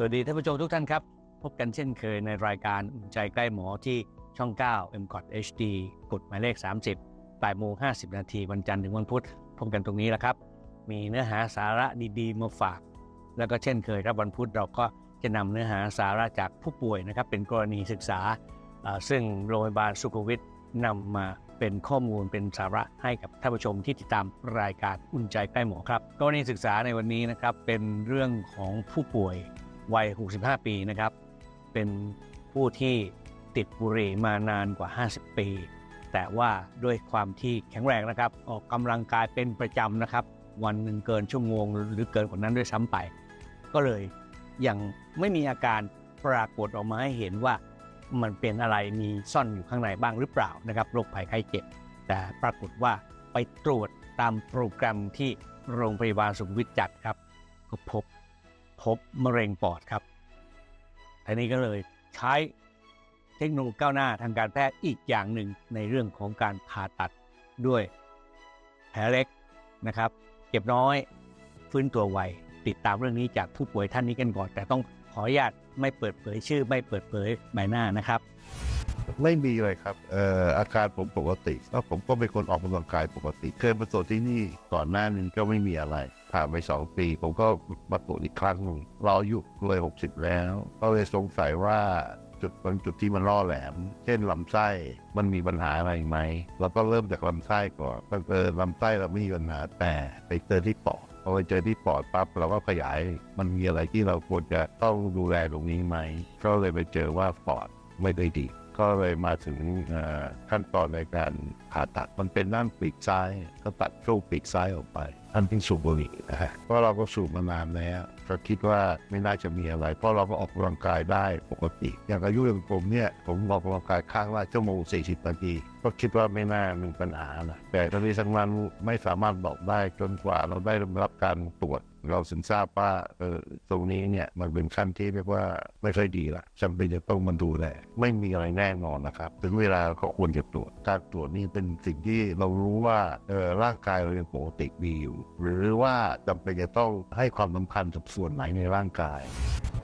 สวัสดีท่านผู้ชมทุกท่านครับ พบกันเช่นเคยในรายการอุ่นใจใกล้หมอที่ช่อง 9 m c o t HD กดหมายเลข 30บ่ายโมง50 นาทีวันจันทร์ถึงวันพุธพบกันตรงนี้แหละครับ มีเนื้อหาสาระดีๆ มาฝาก แล้วก็เช่นเคยครับวันพุธเราก็จะนำเนื้อหาสาระจากผู้ป่วยนะครับ เป็นกรณีศึกษา ซึ่งโรงพยาบาลสุขวิทนำมาเป็นข้อมูลเป็นสาระให้กับท่านผู้ชมที่ติดตามรายการอุ่นใจใกล้หมอครับกรณีศึกษาในวันนี้นะครับเป็นเรื่องของผู้ป่วย วัย 65 ปีนะครับ เป็นผู้ที่ติดบุหรี่มานานกว่า 50 ปี แต่ว่าด้วยความที่แข็งแรงนะครับ ออกกำลังกายเป็นประจำนะครับ วันหนึ่งเกินชั่วโมงหรือเกินกว่านั้นด้วยซ้ำไป ก็เลยยังไม่มีอาการปรากฏออกมาให้เห็นว่ามันเป็นอะไรมีซ่อนอยู่ข้างในบ้างหรือเปล่านะครับโรคภัยไข้เจ็บ แต่ปรากฏว่าไปตรวจตามโปรแกรมที่โรงพยาบาลสุขมวิทจัดครับ ก็พบ พบมะเร็งปอดครับทีนี้ก็เลยใช้เทคโนโลยีก้าวหน้าทางการแพทย์อีกอย่างหนึ่งในเรื่องของการผ่าตัดด้วยแผลเล็กนะครับ เจ็บน้อยฟื้นตัวไวติดตามเรื่องนี้จากผู้ป่วยท่านนี้กันก่อน แต่ต้องขออนุญาตไม่เปิดเผยชื่อไม่เปิดเผยใบหน้านะครับ ไม่มีเลยครับเอ่ออาการผมปกติแล้วผมก็เป็นคนออกกำลังกายปกติ เคยมาตรวจที่นี่ก่อนหน้านึงก็ไม่มีอะไร ผ่านไปสองปี ผมก็มาตรวจอีกครั้งหนึ่งเราอายุเลยหกสิบแล้ว ก็เลยสงสัยว่าจุดบางจุดที่มันล่อแหลม เช่นลำไส้ มันมีปัญหาอะไรไหม เราก็เริ่มจากลำไส้ก่อนตั้งแต่ลำไส้เราไม่มีปัญหาแต่ไปเจอที่ปอดพอไปเจอที่ปอดปั๊บเราก็ขยาย มันมีอะไรที่เราควรจะต้องดูแลตรงนี้ไหม ก็เลยไปเจอว่าปอดไม่ได้ดี ก็เลยมาถึงขั้นตอนในการผ่าตัดมันเป็นด้านปีกซ้าย ก็ตัดช่วงปีกซ้ายออกไปอันที่สูบบุหรี่นะฮะเพราะเราก็สูบมานานแล้วก็คิดว่าไม่น่าจะมีอะไร เพราะเราก็ออกกำลังกายได้ปกติ อย่างอายุอย่างผมเนี่ยผมออกกำลังกายข้างละชั่วโมง40นาทีก็คิดว่าไม่น่ามีปัญหานะแต่ทั้งนี้ทั้งนั้นไม่สามารถบอกได้จนกว่าเราได้รับการตรวจ เราถึงทราบว่าเออตรงนี้เนี่ยมันเป็นขั้นที่เรียกว่าไม่ค่อยดีละจำเป็นจะต้องมาดูแลไม่มีอะไรแน่นอนนะครับ ถึงเวลาเขาควรจะตรวจการตรวจนี่เป็นสิ่งที่เรารู้ว่าเออร่างกายเรายังปกติดีอยู่ หรือว่าจำเป็นจะต้องให้ความสำคัญกับส่วนไหนในร่างกาย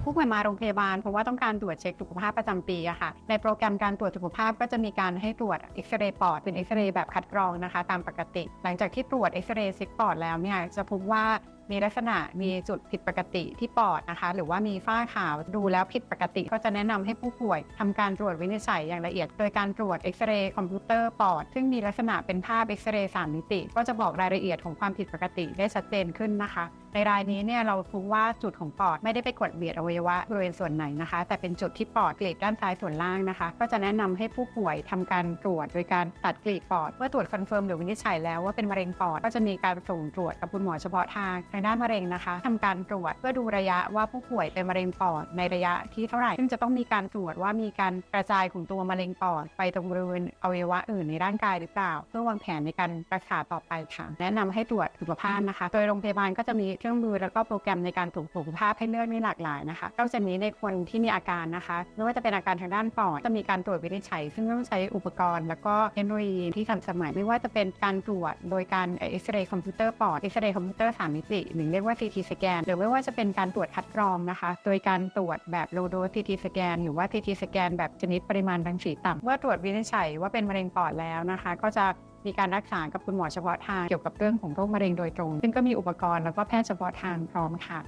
ผู้ป่วยมาโรงพยาบาลเพราะว่าต้องการตรวจเช็คสุขภาพประจำปีอะค่ะ ในโปรแกรมการตรวจสุขภาพก็จะมีการให้ตรวจเอ็กซเรย์ปอดเป็นเอ็กซเรย์แบบคัดกรองนะคะ ตามปกติ หลังจากที่ตรวจเอ็กซเรย์ซิกปอดแล้วเนี่ยจะพบว่า มีลักษณะมีจุดผิดปกติที่ปอดนะคะ หรือว่ามีฝ้าขาวดูแล้วผิดปกติ ก็จะแนะนำให้ผู้ป่วยทำการตรวจวินิจฉัยอย่างละเอียด โดยการตรวจเอ็กซเรย์คอมพิวเตอร์ปอด ซึ่งมีลักษณะเป็นภาพเอ็กซเรย์สามมิติ ก็จะบอกรายละเอียดของความผิดปกติได้ชัดเจนขึ้นนะคะ ในรายนี้เนี่ยเราพบว่าจุดของปอดไม่ได้ไปกดเบียดอวัยวะบริเวณส่วนไหนนะคะ แต่เป็นจุดที่ปอดกลีบด้านซ้ายส่วนล่างนะคะ ก็จะแนะนำให้ผู้ป่วยทำการตรวจโดยการตัดกลีบปอดเมื่อตรวจคอนเฟิร์มหรือวินิจฉัยแล้วว่าเป็นมะเร็งปอดก็จะมีการส่งตรวจกับคุณหมอเฉพาะทางทางด้านมะเร็งนะคะทำการตรวจเพื่อดูระยะว่าผู้ป่วยเป็นมะเร็งปอดในระยะที่เท่าไหร่ซึ่งจะต้องมีการตรวจว่ามีการกระจายของตัวมะเร็งปอดไปตรงบริเวณอวัยวะอื่นในร่างกายหรือเปล่า เพื่อวางแผนในการรักษาต่อไปค่ะ แนะนำให้ตรวจสุขภาพนะคะ โดยโรงพยาบาลก็จะมีเครื่องมือแล้วก็โปรแกรมในการตรวจสุขภาพให้เลือกมีหลากหลายนะคะนอกจากนี้ในคนที่มีอาการนะคะไม่ว่าจะเป็นอาการทางด้านปอดจะมีการตรวจวินิจฉัย ซึ่งต้องใช้อุปกรณ์ แล้วก็เทคโนโลยีที่ทันสมัย ไม่ว่าจะเป็นการตรวจโดยการเอ็กซเรย์คอมพิวเตอร์ปอดเอ็กซเรย์คอมพิวเตอร์สามมิติหรือเรียกว่า CT สแกนหรือไม่ว่าจะเป็นการตรวจคัดกรองนะคะ โดยการตรวจแบบโลโด CT สแกนหรือว่า CT สแกนแบบชนิดปริมาณรังสีต่ำเมื่อตรวจวินิจฉัยว่าเป็นมะเร็งปอดแล้วนะคะ ก็จะ มีการรักษากับคุณหมอเฉพาะทางเกี่ยวกับเรื่องของโรคมะเร็งโดยตรง ซึ่งก็มีอุปกรณ์แล้วก็แพทย์เฉพาะทางพร้อมค่ะ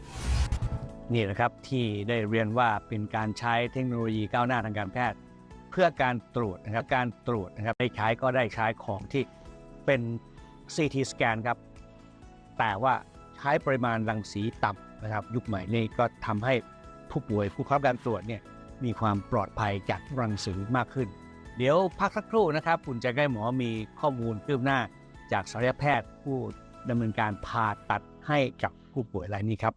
นี่นะครับที่ได้เรียนว่าเป็นการใช้เทคโนโลยีก้าวหน้าทางการแพทย์ เพื่อการตรวจนะครับการตรวจนะครับได้ใช้ก็ได้ใช้ของที่เป็น CT สแกนครับ แต่ว่าใช้ปริมาณรังสีต่ำนะครับ ยุคใหม่นี้ก็ทำให้ผู้ป่วยผู้เข้ารับการตรวจเนี่ยมีความปลอดภัยจากรังสีมากขึ้น เดี๋ยวพักสักครู่นะครับ คุณใจใกล้หมอมีข้อมูลคืบหน้า จากศัลยแพทย์ผู้ดำเนินการผ่าตัดให้กับผู้ป่วยรายนี้ครับ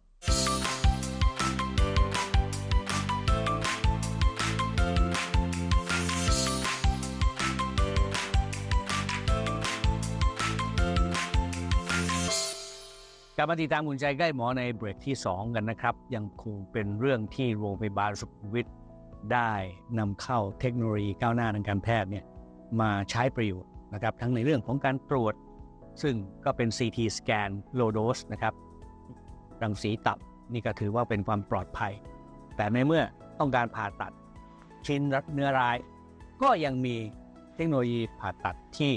กลับมาติดตามหุ่นใจใกล้หมอในเบรกที่ 2 กันนะครับ ยังคงเป็นเรื่องที่โรงพยาบาลสุขุมวิท ได้นำเข้าเทคโนโลยีก้าวหน้าทางการแพทย์เนี่ยมาใช้ประโยชน์นะครับทั้งในเรื่องของการตรวจ ซึ่งก็เป็น CT scan low dose นะครับรังสีตับนี่ก็ถือว่าเป็นความปลอดภัย แต่ในเมื่อต้องการผ่าตัดชิ้นเนื้อร้าย ก็ยังมีเทคโนโลยีผ่าตัดที่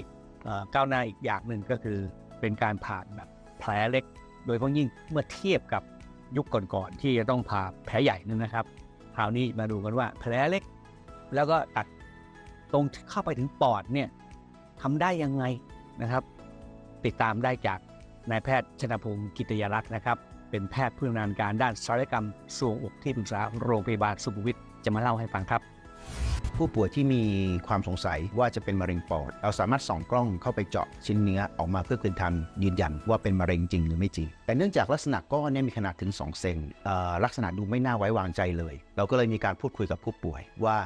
ก้าวหน้าอีกอย่างหนึ่งก็คือเป็นการผ่าแบบแผลเล็ก โดยเฉพาะยิ่งเมื่อเทียบกับยุคก่อนๆที่จะต้องผ่าแผลใหญ่นั่นนะครับ คราวนี้มาดูกันว่าแผลเล็ก แล้วก็ตัดตรงเข้าไปถึงปอดเนี่ยทำได้ยังไงนะครับ ติดตามได้จากนายแพทย์ชนพงศ์กิตยรักษ์นะครับ เป็นแพทย์ผู้ชำนาญการด้านศัลยกรรมสวงอกที่ปรึกษาโรงพยาบาลสุขุมวิทจะมาเล่าให้ฟังครับ ผู้ป่วยที่มีความสงสัยว่าจะเป็นมะเร็งปอด เราสามารถส่องกล้องเข้าไปเจาะชิ้นเนื้อออกมาเพื่อคืนทันยืนยันว่าเป็นมะเร็งจริงหรือไม่จริง แต่เนื่องจากลักษณะก้อนเนี่ยมีขนาดถึง 2 เซนลักษณะดูไม่น่าไว้วางใจเลย เราก็เลยมีการพูดคุยกับผู้ป่วยว่า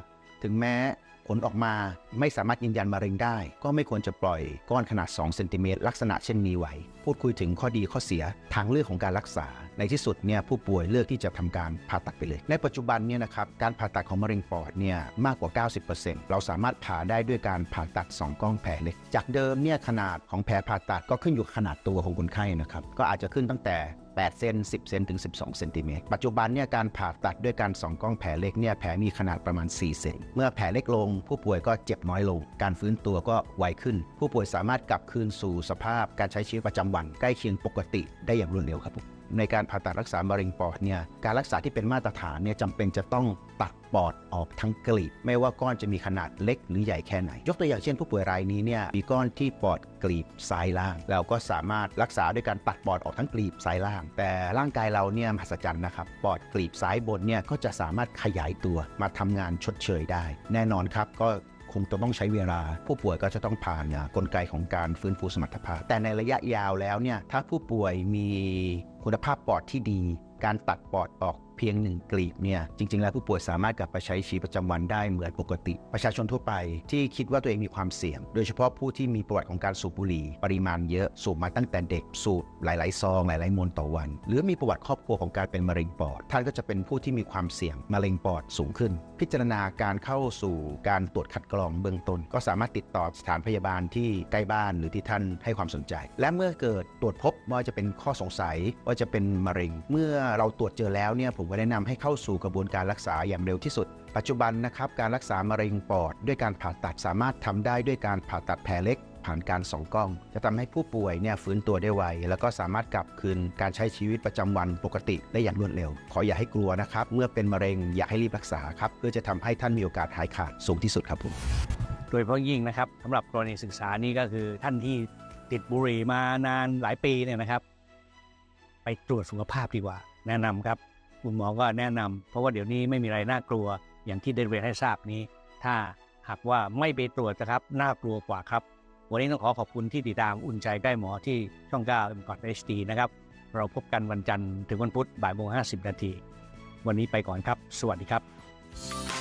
ถึงแม้ผลออกมาไม่สามารถยืนยันมะเร็งได้ ก็ไม่ควรจะปล่อยก้อนขนาด2เซนติเมตรลักษณะเช่นนี้ไว้ พูดคุยถึงข้อดีข้อเสียทางเลือกของการรักษา ในที่สุดเนี่ยผู้ป่วยเลือกที่จะทำการผ่าตัดไปเลย ในปัจจุบันเนี่ยนะครับการผ่าตัดของมะเร็งปอดเนี่ยมากกว่า 90%เราสามารถผ่าได้ด้วยการผ่าตัด 2 กล้องแผลเล็ก จากเดิมเนี่ยขนาดของแผลผ่าตัดก็ขึ้นอยู่ขนาดตัวของคนไข้นะครับก็อาจจะขึ้นตั้งแต่8เซน10 เซนถึง 12 เซนติเมตร ปัจจุบันเนี่ยการผ่าตัดด้วยการส่องกล้องแผลเล็กเนี่ยแผลมีขนาดประมาณ 4 เซน เมื่อแผลเล็กลง ผู้ป่วยก็เจ็บน้อยลง การฟื้นตัวก็ไวขึ้น ผู้ป่วยสามารถกลับคืนสู่สภาพการใช้ชีวิตประจำวันใกล้เคียงปกติได้อย่างรวดเร็วครับผม ในการผ่าตัดรักษามะเร็งปอดเนี่ยการรักษาที่เป็นมาตรฐานเนี่ยจำเป็นจะต้องตัดปอดออกทั้งกลีบ ไม่ว่าก้อนจะมีขนาดเล็กหรือใหญ่แค่ไหน ยกตัวอย่างเช่นผู้ป่วยรายนี้เนี่ยมีก้อนที่ปอดกลีบซ้ายล่าง เราก็สามารถรักษาด้วยการตัดปอดออกทั้งกลีบซ้ายล่าง แต่ร่างกายเราเนี่ยมหัศจรรย์นะครับปอดกลีบซ้ายบนเนี่ยก็จะสามารถขยายตัวมาทำงานชดเชยได้ แน่นอนครับก็ คงจะต้องใช้เวลา ผู้ป่วยก็จะต้องผ่านกลไกของการฟื้นฟูสมรรถภาพ แต่ในระยะยาวแล้วเนี่ยถ้าผู้ป่วยมีคุณภาพปอดที่ดี การตัดปอดออก เพียงหนึ่งกลีบเนี่ยจริง ๆ แล้วผู้ป่วยสามารถกลับไปใช้ชีวิตประจำวันได้เหมือนปกติ ประชาชนทั่วไปที่คิดว่าตัวเองมีความเสี่ยง โดยเฉพาะผู้ที่มีประวัติของการสูบบุหรี่ ปริมาณเยอะสูบมาตั้งแต่เด็กสูบหลาย ๆ ซองหลาย ๆ มวนต่อวัน หรือมีประวัติครอบครัวของการเป็นมะเร็งปอด ท่านก็จะเป็นผู้ที่มีความเสี่ยงมะเร็งปอดสูงขึ้น พิจารณาการเข้าสู่การตรวจคัดกรองเบื้องต้น ก็สามารถติดต่อสถานพยาบาลที่ใกล้บ้านหรือที่ท่านให้ความสนใจ และเมื่อเกิดตรวจพบว่าจะเป็นข้อสงสัยว่าจะเป็นมะเร็ง เมื่อเราตรวจเจอแล้วเนี่ยผมก็แนะนำให้เข้าสู่กระบวนการรักษาอย่างเร็วที่สุด ปัจจุบันนะครับการรักษามะเร็งปอดด้วยการผ่าตัดสามารถทำได้ด้วยการผ่าตัดแผลเล็กผ่านการส่องกล้อง จะทำให้ผู้ป่วยเนี่ยฟื้นตัวได้ไว แล้วก็สามารถกลับคืนการใช้ชีวิตประจำวันปกติได้อย่างรวดเร็ว ขออย่าให้กลัวนะครับ เมื่อเป็นมะเร็งอยากให้รีบรักษาครับ เพื่อจะทำให้ท่านมีโอกาสหายขาดสูงที่สุดครับผม โดยเฉพาะยิ่งนะครับสำหรับกรณีศึกษานี่ก็คือท่านที่ติดบุหรี่มานานหลายปีเนี่ยนะครับ ไปตรวจสุขภาพดีกว่า แนะนำครับ คุณหมอก็แนะนำเพราะว่าเดี๋ยวนี้ไม่มีอะไรน่ากลัว อย่างที่ได้เรียนให้ทราบนี้ ถ้าหากว่าไม่ไปตรวจนะครับน่ากลัวกว่าครับ วันนี้ต้องขอขอบคุณที่ติดตามอุ่นใจใกล้หมอที่ช่อง9 m c o t HD นะครับ เราพบกันวันจันทร์ถึงวันพุธบ่ายโมงห้าสิบนาทีวันนี้ไปก่อนครับ สวัสดีครับ